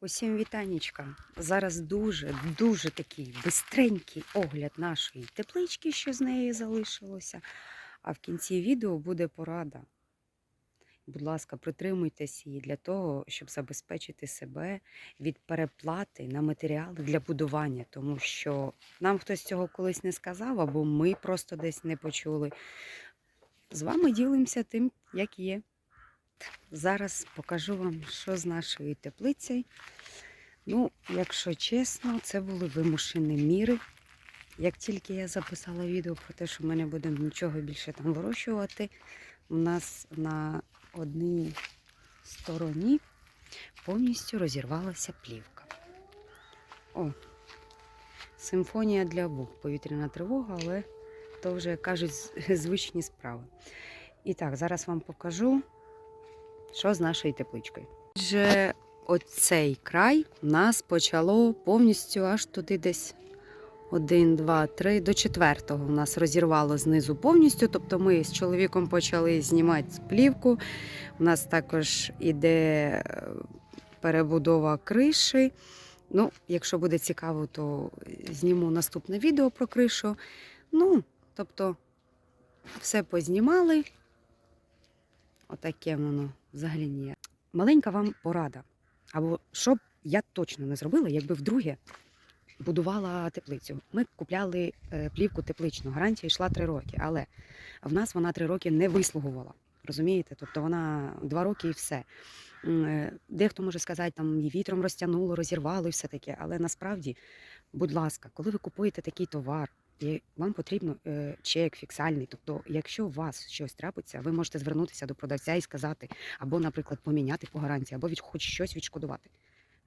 Усім вітанечка. Зараз дуже, дуже такий бистренький огляд нашої теплички, що з неї залишилося. А в кінці відео буде порада. Будь ласка, притримуйтесь її для того, щоб забезпечити себе від переплати на матеріали для будування, тому що нам хтось цього колись не сказав, або ми просто десь не почули. З вами ділимося тим, як є. Зараз покажу вам, що з нашою теплицею. Ну, якщо чесно, це були вимушені міри. Як тільки я записала відео про те, що ми не будемо нічого більше там вирощувати, у нас на одній стороні повністю розірвалася плівка. О, симфонія для вух, повітряна тривога, але то вже кажуть звичні справи. І так, зараз вам покажу, що з нашою тепличкою. Отже, оцей край у нас почало повністю аж туди десь один, два, три, до четвертого у нас розірвало знизу повністю. Тобто ми з чоловіком почали знімати плівку. У нас також іде е, перебудова криші. Ну, якщо буде цікаво, то зніму наступне відео про кришу. Ну, тобто, все познімали. Отаке воно взагалі ні. Маленька вам порада. Або що б я точно не зробила, якби вдруге будувала теплицю. Ми купляли е, плівку тепличну, гарантія йшла три роки, але в нас вона три роки не вислугувала. Розумієте? Тобто вона два роки і все. Е, Дехто може сказати, там її вітром розтягнуло, розірвало і все таке. Але насправді, будь ласка, коли ви купуєте такий товар, і вам потрібно е, чек фіксальний. Тобто, якщо у вас щось трапиться, ви можете звернутися до продавця і сказати, або, наприклад, поміняти по гарантії, або від хоч щось відшкодувати.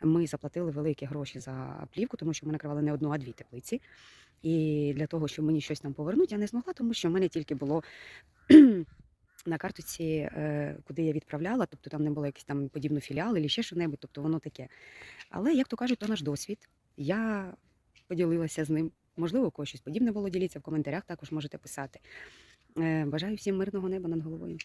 Ми заплатили великі гроші за плівку, тому що ми накривали не одну, а дві теплиці. І для того, щоб мені щось там повернути, я не змогла, тому що в мене тільки було на карточці, е, куди я відправляла, тобто там не було якийсь там подібно філіал або ще що-небудь, тобто воно таке. Але, як то кажуть, то наш досвід. Я поділилася з ним. Можливо, у когось щось подібне було, діліться в коментарях, також можете писати. Е, Бажаю всім мирного неба над головою.